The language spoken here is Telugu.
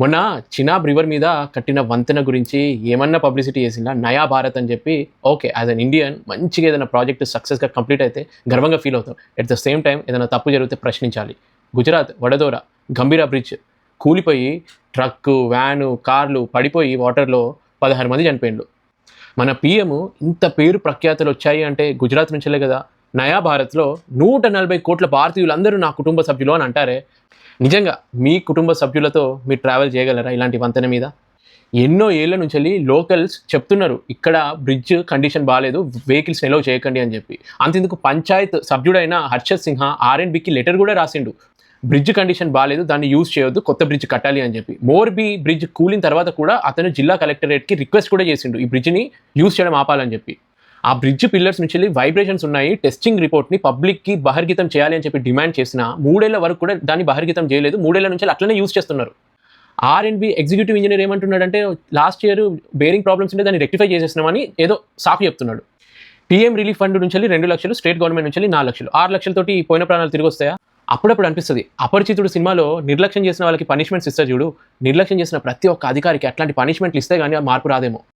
మొన్న చినాబ్ రివర్ మీద కట్టిన వంతెన గురించి ఏమన్నా పబ్లిసిటీ చేసిందా? నయా భారత్ అని చెప్పి ఓకే యాజ్ అన్ ఇండియన్ మంచిగా ఏదైనా ప్రాజెక్ట్ సక్సెస్గా కంప్లీట్ అయితే గర్వంగా ఫీల్ అవుతాం. ఎట్ ద సేమ్ టైం ఏదైనా తప్పు జరిగితే ప్రశ్నించాలి. గుజరాత్ వడదోర గంభీరా బ్రిడ్జ్ కూలిపోయి ట్రక్కు వ్యాను కార్లు పడిపోయి వాటర్లో పదహారు మంది చనిపోయిండు మన పిఎం ఇంత పేరు ప్రఖ్యాతులు వచ్చాయి అంటే గుజరాత్ నుంచేలే కదా. నయా భారత్లో నూట నలభై కోట్ల భారతీయులందరూ నా కుటుంబ సభ్యులు అని అంటారే. నిజంగా మీ కుటుంబ సభ్యులతో మీరు ట్రావెల్ చేయగలరా ఇలాంటి వంతెన మీద? ఎన్నో ఏళ్ళ నుంచి వెళ్ళి లోకల్స్ చెప్తున్నారు ఇక్కడ బ్రిడ్జ్ కండిషన్ బాగాలేదు వెహికల్స్ నిలవ చేయకండి అని చెప్పి. అంతెందుకు పంచాయత్ సభ్యుడైన హర్షద్ సింహ ఆర్ఎన్బికి లెటర్ కూడా రాసిండు. బ్రిడ్జ్ కండిషన్ బాగాలేదు దాన్ని యూజ్ చేయొద్దు కొత్త బ్రిడ్జ్ కట్టాలి అని చెప్పి. మోర్బీ బ్రిడ్జ్ కూలిన తర్వాత కూడా అతను జిల్లా కలెక్టరేట్కి రిక్వెస్ట్ కూడా చేసిండు ఈ బ్రిడ్జ్ని యూజ్ చేయడం ఆపాలని చెప్పి. ఆ బ్రిడ్జ్ పిల్లర్స్ నుంచి వెళ్ళి వైబ్రేషన్స్ ఉన్నాయి టెస్టింగ్ రిపోర్ట్ని పబ్లిక్కి బహిర్గతం చేయాలి అని చెప్పి డిమాండ్ చేసిన మూడేళ్ళ వరకు కూడా దాన్ని బహిర్గతం చేయలేదు. మూడేళ్ళ నుంచి అట్లనే యూజ్ చేస్తున్నారు. R and B executive engineer ఏమంటున్నాడంటే లాస్ట్ ఇయర్ బేరింగ్ ప్రాబ్లమ్స్ ఉంటే దాన్ని రెక్టిఫై చేసేసినామని ఏదో సాఫ్ చెప్తున్నాడు. పీఎం రిలీఫ్ ఫండ్ నుంచి వెళ్ళి రెండు లక్షలు స్టేట్ గవర్నమెంట్ నుంచి వెళ్ళి నాలుగు లక్షలు. ఆరు లక్షలతోటి పోయిన ప్రాణాలు తిరిగి వస్తాయా? అప్పుడప్పుడు అనిపిస్తుంది అపరిచితుడు సినిమాలో నిర్లక్ష్యం చేసిన వాళ్ళకి పనిష్మెంట్స్ ఇస్తారు చూడు. నిర్లక్ష్యం చేసిన ప్రతి ఒక్క అధికారికి అట్లాంటి పనిష్మెంట్లు ఇస్తే కానీ మార్పు రాదేమో.